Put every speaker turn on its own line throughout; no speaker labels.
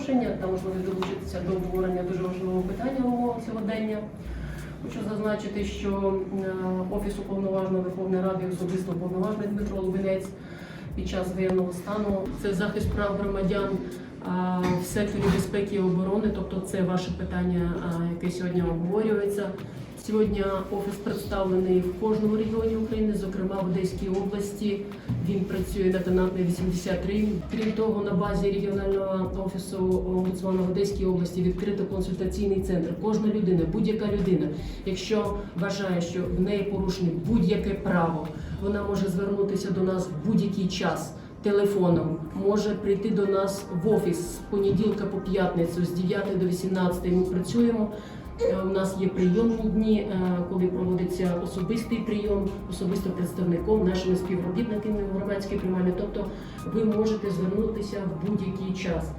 запрошення та можливість долучитися до обговорення дуже важливого питання мого сьогодення. Хочу зазначити, що е, Офіс уповноваженого Верховної Ради особисто уповноважений Дмитро Лубенець під час воєнного стану це захист прав громадян в секторі безпеки і оборони, тобто це ваше питання, яке сьогодні обговорюється. Сьогодні офіс представлений в кожному регіоні України, зокрема в Одеській області. Він працює на тонатний 83. Крім того, на базі регіонального офісу омбудсмана в Одеській області відкрито консультаційний центр. Кожна людина, будь-яка людина, якщо вважає, що в неї порушене будь-яке право, вона може звернутися до нас в будь-який час. Телефоном може прийти до нас в офіс з понеділка по п'ятницю з 9 до 18 ми працюємо. Е, У нас є прийомні дні, е, коли проводиться особистий прийом, особисто представником, нашими співробітниками в громадській приймальні. Тобто ви можете звернутися в будь-який час.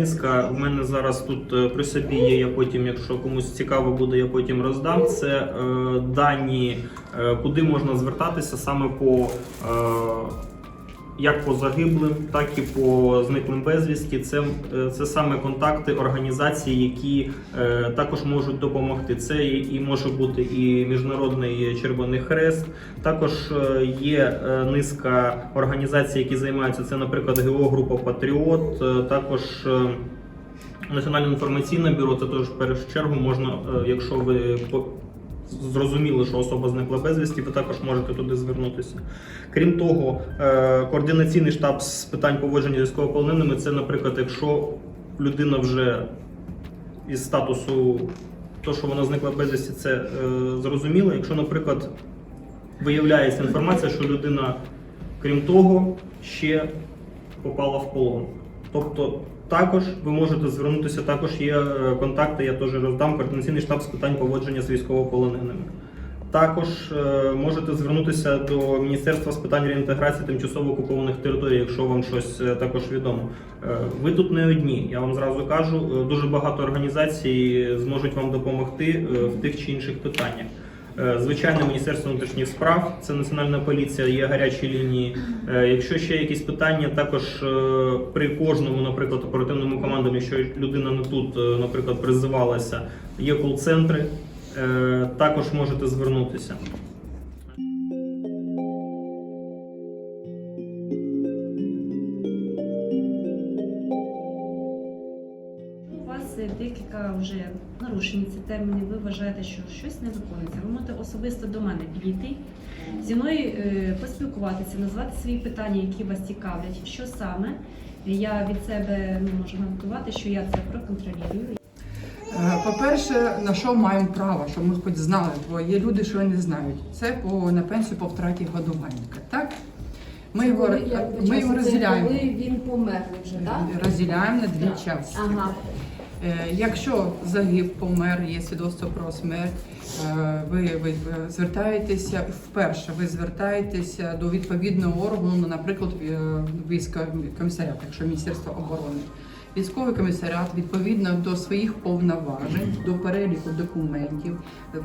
Низка. У мене зараз тут е, при собі є. Я потім, якщо комусь цікаво буде, я потім роздам. Це е, дані, е, куди можна звертатися саме по як по загиблим, так і по зниклим безвісті. Це, е, це саме контакти організацій, які е, також можуть допомогти. Це і, і може бути і Міжнародний Червоний Хрест. Також е, є е, низка організацій, які займаються це, наприклад, ГО група Патріот, також. Національне інформаційне бюро це теж в першу чергу можна, якщо ви зрозуміли, що особа зникла безвісті, ви також можете туди звернутися. Крім того, е, координаційний штаб з питань поводження військовополоненими це, наприклад, якщо людина вже із статусу то, що вона зникла безвісті, це е, зрозуміло. Якщо, наприклад, виявляється інформація, що людина, крім того, ще попала в полон. Тобто також ви можете звернутися, також є е, контакти, я теж роздам координаційний штаб з питань поводження з військовополоненими. Також е, можете звернутися до Міністерства з питань реінтеграції тимчасово окупованих територій, якщо вам щось е, також відомо. Ви тут не одні, я вам зразу кажу. Дуже багато організацій зможуть вам допомогти в тих чи інших питаннях. Е, Звичайно, Міністерство внутрішніх справ, це національна поліція, є гарячі лінії. Е, Якщо ще якісь питання, також е, при кожному, наприклад, оперативному командам, якщо людина не тут, наприклад, призивалася, є кол-центри, також можете звернутися.
Декілька вже нарушені ці терміни. Ви вважаєте, що щось не виконується. Ви можете особисто до мене підійти, зі мною е, поспілкуватися, назвати свої питання, які вас цікавлять, що саме. Я від себе ну, можу гарантувати, що я це проконтролюю.
Е, По-перше, на що маємо право, щоб ми хоч знали, бо є люди, що не знають. Це по на пенсію по втраті годувальника. Так ми його
Коли-
ми його розділяємо.
Коли він помер вже, так?
Розділяємо на дві
Так.
частини.
Ага.
Е, Якщо загиб, помер, є свідоцтво про смерть, е, ви, ви, звертаєтеся вперше, ви звертаєтеся до відповідного органу, ну, наприклад, е, військовий комісаріат, якщо Міністерство оборони. Військовий комісаріат відповідно до своїх повноважень, до переліку документів,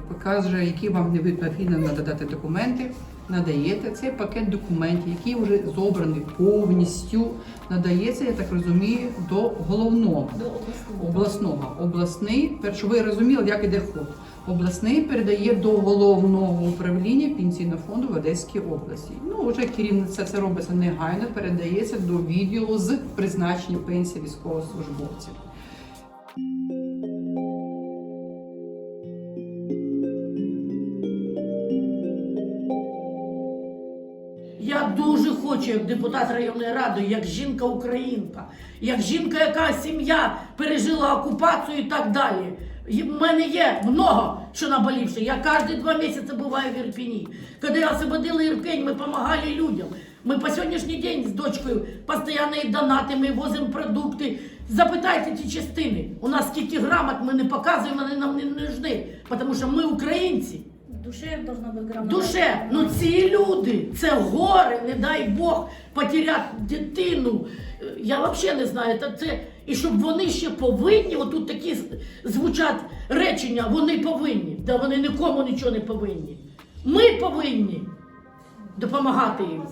показує, які вам необхідно надати документи, надаєте цей пакет документів, який вже зобраний повністю, надається, я так розумію, до головного
До обласного.
обласного. Обласний, перше, ви розуміли, як іде ход. Обласний передає до головного управління пенсійного фонду в Одеській області. Ну, вже керівництво це робиться негайно, передається до відділу з призначення пенсії військовослужбовців.
Як депутат районної ради, як жінка-українка, як жінка, яка сім'я пережила окупацію і так далі. В мене є много що наболівши. Я кожні два місяці буваю в Ірпені. Коли освободили Ірпень, ми допомагали людям. Ми по сьогоднішній день з дочкою постійно і донати, ми возимо продукти. Запитайте ті частини. У нас скільки грамот ми не показуємо, вони нам не нужны, тому що ми українці.
Душе должна быть грамота.
Душе, ну ці люди, це горе, не дай Бог, потеряти дитину. Я взагалі не знаю, та це. І щоб вони ще повинні, отут такі звучать речення, вони повинні. Да вони нікому нічого не повинні. Ми повинні допомагати їм.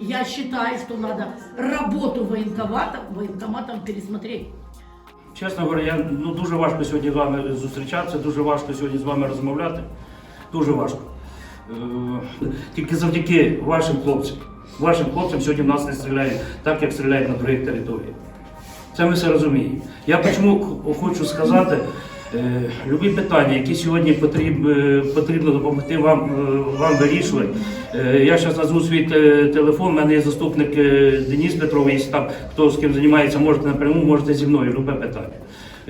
Я вважаю, що треба роботу воєнкомата, воєнкоматом пересмотрети.
Чесно говоря, я ну дуже важко сьогодні з вами зустрічатися, дуже важко сьогодні з вами розмовляти. Дуже важко. Е, Тільки завдяки вашим хлопцям. Вашим хлопцям сьогодні в нас не стріляють так, як стріляють на других територіях. Це ми все розуміємо. Я чому хочу сказати, е, любі питання, які сьогодні е, потрібно допомогти вам, вам вирішувати. Я зараз назву свій телефон, у мене є заступник Деніс Петровий, якщо там хто з ким займається, можете напряму, можете зі мною, любе питання.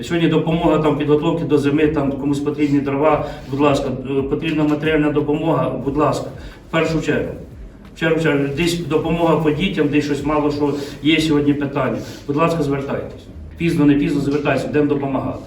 Сьогодні допомога там підготовки до зими, там комусь потрібні дрова, будь ласка, е, потрібна матеріальна допомога, будь ласка, в першу чергу. В чергу, чергу, десь допомога по дітям, десь щось мало що є сьогодні питання. Будь ласка, звертайтесь. Пізно, не пізно звертайтеся, будемо допомагати.